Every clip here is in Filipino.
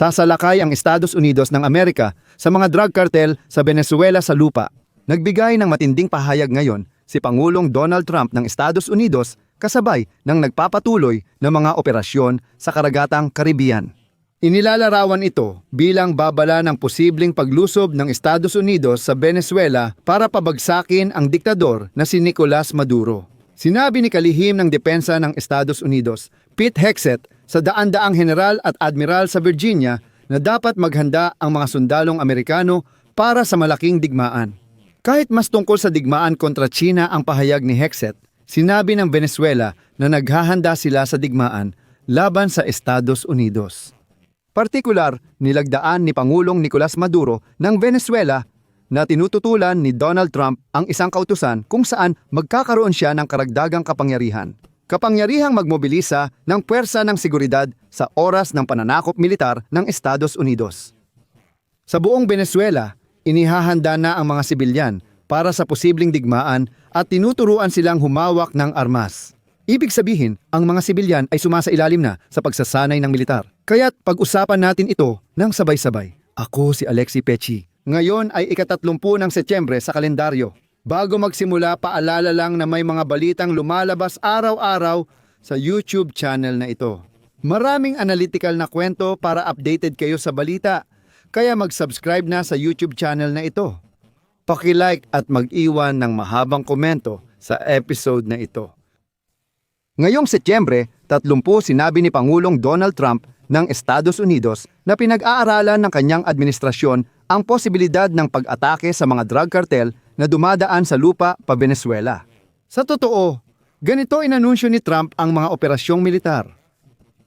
Sasalakay ang Estados Unidos ng Amerika sa mga drug cartel sa Venezuela sa lupa. Nagbigay ng matinding pahayag ngayon si Pangulong Donald Trump ng Estados Unidos kasabay ng nagpapatuloy na mga operasyon sa karagatang Caribbean. Inilalarawan ito bilang babala ng posibleng paglusob ng Estados Unidos sa Venezuela para pabagsakin ang diktador na si Nicolas Maduro. Sinabi ni kalihim ng depensa ng Estados Unidos, Pete Hexet, sa daan-daang general at admiral sa Virginia na dapat maghanda ang mga sundalong Amerikano para sa malaking digmaan. Kahit mas tungkol sa digmaan kontra China ang pahayag ni Hexet, sinabi ng Venezuela na naghahanda sila sa digmaan laban sa Estados Unidos. Partikular, nilagdaan ni Pangulong Nicolas Maduro ng Venezuela na tinututulan ni Donald Trump ang isang kautusan kung saan magkakaroon siya ng karagdagang kapangyarihan. Kapangyarihang magmobilisa ng puwersa ng seguridad sa oras ng pananakop militar ng Estados Unidos. Sa buong Venezuela, inihahanda na ang mga sibilyan para sa posibleng digmaan at tinuturuan silang humawak ng armas. Ibig sabihin, ang mga sibilyan ay sumasailalim na sa pagsasanay ng militar. Kaya't pag-usapan natin ito ng sabay-sabay. Ako si Alexi Pechi. Ngayon ay ikatatlumpu ng Setyembre sa kalendaryo. Bago magsimula, paalala lang na may mga balitang lumalabas araw-araw sa YouTube channel na ito. Maraming analytical na kwento para updated kayo sa balita, kaya mag-subscribe na sa YouTube channel na ito. Paki-like at mag-iwan ng mahabang komento sa episode na ito. Ngayong Setyembre, 30 sinabi ni Pangulong Donald Trump ng Estados Unidos na pinag-aaralan ng kanyang administrasyon ang posibilidad ng pag-atake sa mga drug cartel na dumadaan sa lupa pa Venezuela. Sa totoo, ganito inanunsyo ni Trump ang mga operasyong militar.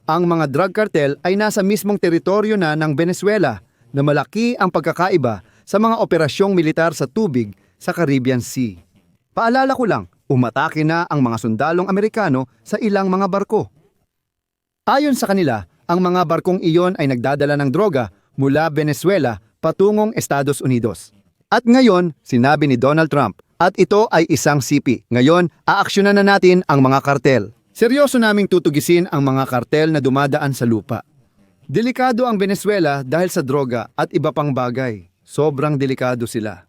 Ang mga drug cartel ay nasa mismong teritoryo na ng Venezuela na malaki ang pagkakaiba sa mga operasyong militar sa tubig sa Caribbean Sea. Paalala ko lang, umatake na ang mga sundalong Amerikano sa ilang mga barko. Ayon sa kanila, ang mga barkong iyon ay nagdadala ng droga mula Venezuela patungong Estados Unidos. At ngayon, sinabi ni Donald Trump, at ito ay isang sipi. Ngayon, aaksyonan na natin ang mga kartel. Seryoso naming tutugisin ang mga kartel na dumadaan sa lupa. Delikado ang Venezuela dahil sa droga at iba pang bagay. Sobrang delikado sila.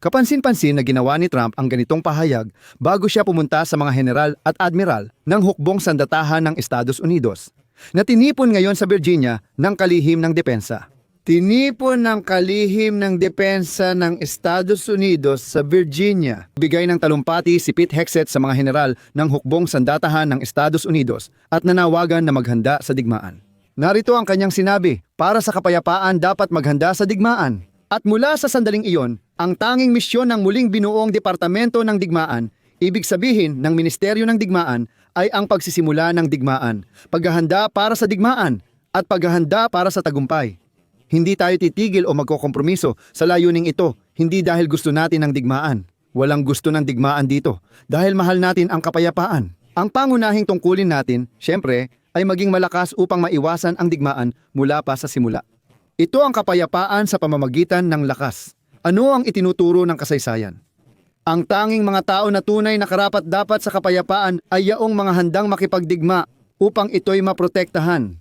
Kapansin-pansin na ginawa ni Trump ang ganitong pahayag bago siya pumunta sa mga general at admiral ng hukbong sandatahan ng Estados Unidos na tinipon ngayon sa Virginia ng kalihim ng depensa. Tinipon ng kalihim ng depensa ng Estados Unidos sa Virginia. Bigay ng talumpati si Pete Hexet sa mga general ng hukbong sandatahan ng Estados Unidos at nanawagan na maghanda sa digmaan. Narito ang kanyang sinabi, para sa kapayapaan dapat maghanda sa digmaan. At mula sa sandaling iyon, ang tanging misyon ng muling binuong Departamento ng Digmaan, ibig sabihin ng Ministeryo ng Digmaan, ay ang pagsisimula ng digmaan, paghahanda para sa digmaan, at paghahanda para sa tagumpay. Hindi tayo titigil o magkokompromiso sa layuning ito, hindi dahil gusto natin ng digmaan. Walang gusto ng digmaan dito, dahil mahal natin ang kapayapaan. Ang pangunahing tungkulin natin, syempre, ay maging malakas upang maiwasan ang digmaan mula pa sa simula. Ito ang kapayapaan sa pamamagitan ng lakas. Ano ang itinuturo ng kasaysayan? Ang tanging mga tao na tunay na karapat dapat sa kapayapaan ay yaong mga handang makipagdigma upang ito'y maprotektahan.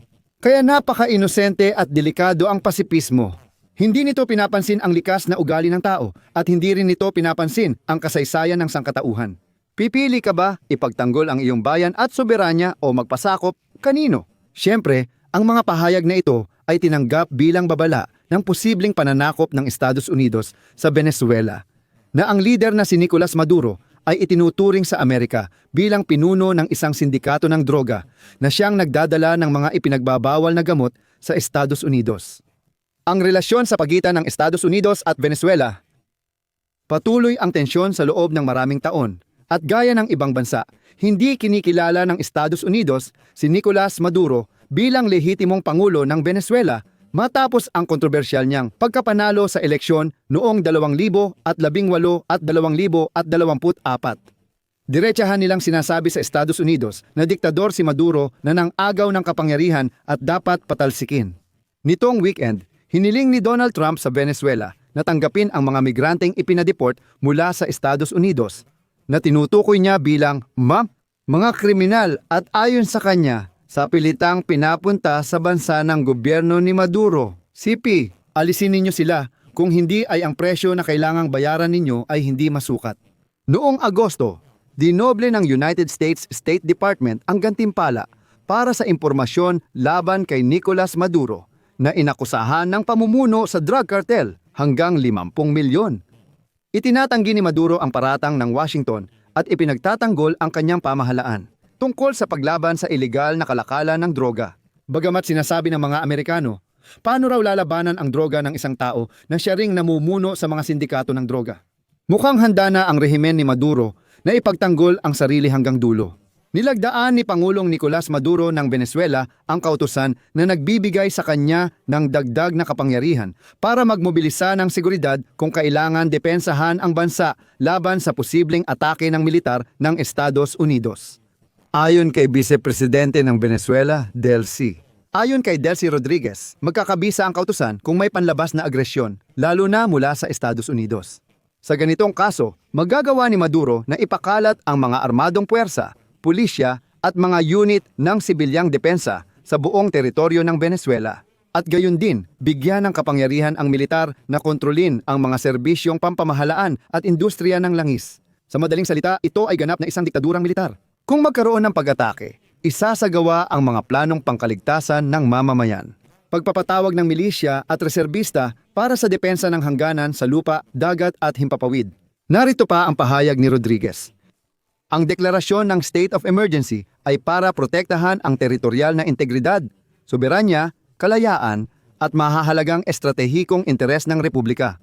Kaya napaka-inosente at delikado ang pasipismo. Hindi nito pinapansin ang likas na ugali ng tao at hindi rin nito pinapansin ang kasaysayan ng sangkatauhan. Pipili ka ba ipagtanggol ang iyong bayan at soberanya o magpasakop kanino? Siyempre, ang mga pahayag na ito ay tinanggap bilang babala ng posibleng pananakop ng Estados Unidos sa Venezuela na ang lider na si Nicolas Maduro ay itinuturing sa Amerika bilang pinuno ng isang sindikato ng droga na siyang nagdadala ng mga ipinagbabawal na gamot sa Estados Unidos. Ang relasyon sa pagitan ng Estados Unidos at Venezuela Patuloy ang tensyon sa loob ng maraming taon at gaya ng ibang bansa, hindi kinikilala ng Estados Unidos si Nicolas Maduro bilang lehitimong pangulo ng Venezuela matapos ang kontrobersyal niyang pagkapanalo sa eleksyon noong 2018 at 2024. Diretsahan nilang sinasabi sa Estados Unidos na diktador si Maduro na nang agaw ng kapangyarihan at dapat patalsikin. Nitong weekend, hiniling ni Donald Trump sa Venezuela na tanggapin ang mga migranteng ipinadeport mula sa Estados Unidos na tinutukoy niya bilang ma'am, mga kriminal at ayon sa kanya, sa pilitang pinapunta sa bansa ng gobyerno ni Maduro. CP, alisin ninyo sila kung hindi ay ang presyo na kailangang bayaran ninyo ay hindi masukat. Noong Agosto, dinoble ng United States State Department ang gantimpala para sa impormasyon laban kay Nicolas Maduro na inakusahan ng pamumuno sa drug cartel hanggang 50 milyon. Itinatanggi ni Maduro ang paratang ng Washington at ipinagtatanggol ang kanyang pamahalaan tungkol sa paglaban sa ilegal na kalakalan ng droga. Bagamat sinasabi ng mga Amerikano, paano raw lalabanan ang droga ng isang tao na siya ring namumuno sa mga sindikato ng droga? Mukhang handa na ang rehimen ni Maduro na ipagtanggol ang sarili hanggang dulo. Nilagdaan ni Pangulong Nicolas Maduro ng Venezuela ang kautusan na nagbibigay sa kanya ng dagdag na kapangyarihan para magmobilisa ng seguridad kung kailangan depensahan ang bansa laban sa posibleng atake ng militar ng Estados Unidos. Ayon kay Vice Presidente ng Venezuela, Delcy. Ayon kay Delcy Rodriguez, magkakabisa ang kautusan kung may panlabas na agresyon, lalo na mula sa Estados Unidos. Sa ganitong kaso, magagawa ni Maduro na ipakalat ang mga armadong puwersa, pulisya at mga unit ng sibilyang depensa sa buong teritoryo ng Venezuela. At gayon din, bigyan ng kapangyarihan ang militar na kontrolin ang mga serbisyong pampamahalaan at industriya ng langis. Sa madaling salita, ito ay ganap na isang diktadurang militar. Kung magkaroon ng pag-atake, isasagawa ang mga planong pangkaligtasan ng mamamayan. Pagpapatawag ng milisya at reserbista para sa depensa ng hangganan sa lupa, dagat at himpapawid. Narito pa ang pahayag ni Rodriguez. Ang deklarasyon ng state of emergency ay para protektahan ang teritorial na integridad, soberanya, kalayaan at mahahalagang estratehikong interes ng republika.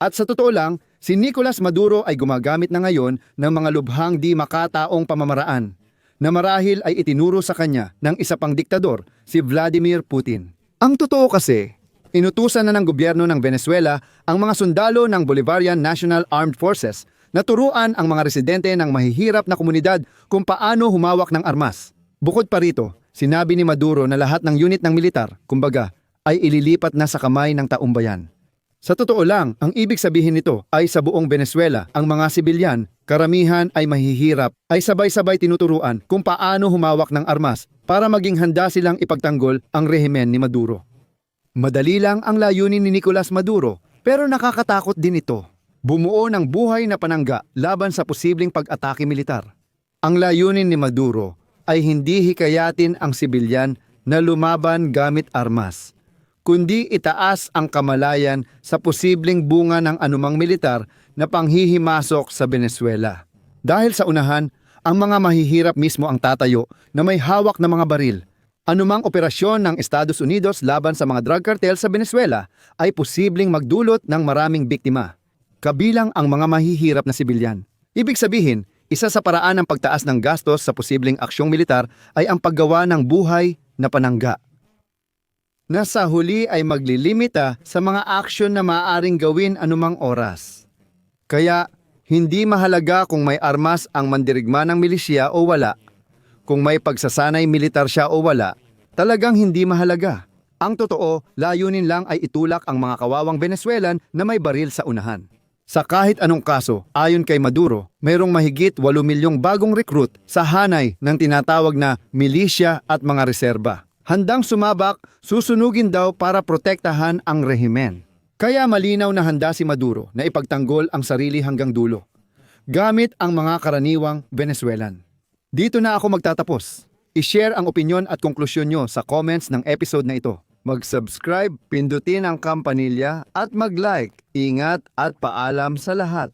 At sa totoo lang, si Nicolas Maduro ay gumagamit na ngayon ng mga lubhang di makataong pamamaraan na marahil ay itinuro sa kanya ng isa pang diktador, si Vladimir Putin. Ang totoo kasi, inutusan na ng gobyerno ng Venezuela ang mga sundalo ng Bolivarian National Armed Forces na turuan ang mga residente ng mahihirap na komunidad kung paano humawak ng armas. Bukod pa rito, sinabi ni Maduro na lahat ng unit ng militar, kumbaga, ay ililipat na sa kamay ng taumbayan. Sa totoo lang, ang ibig sabihin nito ay sa buong Venezuela, ang mga sibilyan, karamihan ay mahihirap, ay sabay-sabay tinuturuan kung paano humawak ng armas para maging handa silang ipagtanggol ang rehimen ni Maduro. Madali lang ang layunin ni Nicolas Maduro, pero nakakatakot din ito. Bumuo ng buhay na panangga laban sa posibleng pag-atake militar. Ang layunin ni Maduro ay hindi hikayatin ang sibilyan na lumaban gamit armas kundi itaas ang kamalayan sa posibleng bunga ng anumang militar na panghihimasok sa Venezuela. Dahil sa unahan, ang mga mahihirap mismo ang tatayo na may hawak na mga baril. Anumang operasyon ng Estados Unidos laban sa mga drug cartel sa Venezuela ay posibleng magdulot ng maraming biktima, kabilang ang mga mahihirap na sibilyan. Ibig sabihin, isa sa paraan ng pagtaas ng gastos sa posibleng aksyong militar ay ang paggawa ng buhay na panangga na sa huli ay maglilimita sa mga aksyon na maaaring gawin anumang oras. Kaya, hindi mahalaga kung may armas ang mandirigma ng milisya o wala. Kung may pagsasanay militar siya o wala, talagang hindi mahalaga. Ang totoo, layunin lang ay itulak ang mga kawawang Venezuelan na may baril sa unahan. Sa kahit anong kaso, ayon kay Maduro, mayroong mahigit 8 milyong bagong recruit sa hanay ng tinatawag na milisya at mga reserba handang sumabak, susunugin daw para protektahan ang rehimen. Kaya malinaw na handa si Maduro na ipagtanggol ang sarili hanggang dulo, gamit ang mga karaniwang Venezuelan. Dito na ako magtatapos. I-share ang opinion at konklusyon nyo sa comments ng episode na ito. Mag-subscribe, pindutin ang kampanilya at mag-like. Ingat at paalam sa lahat.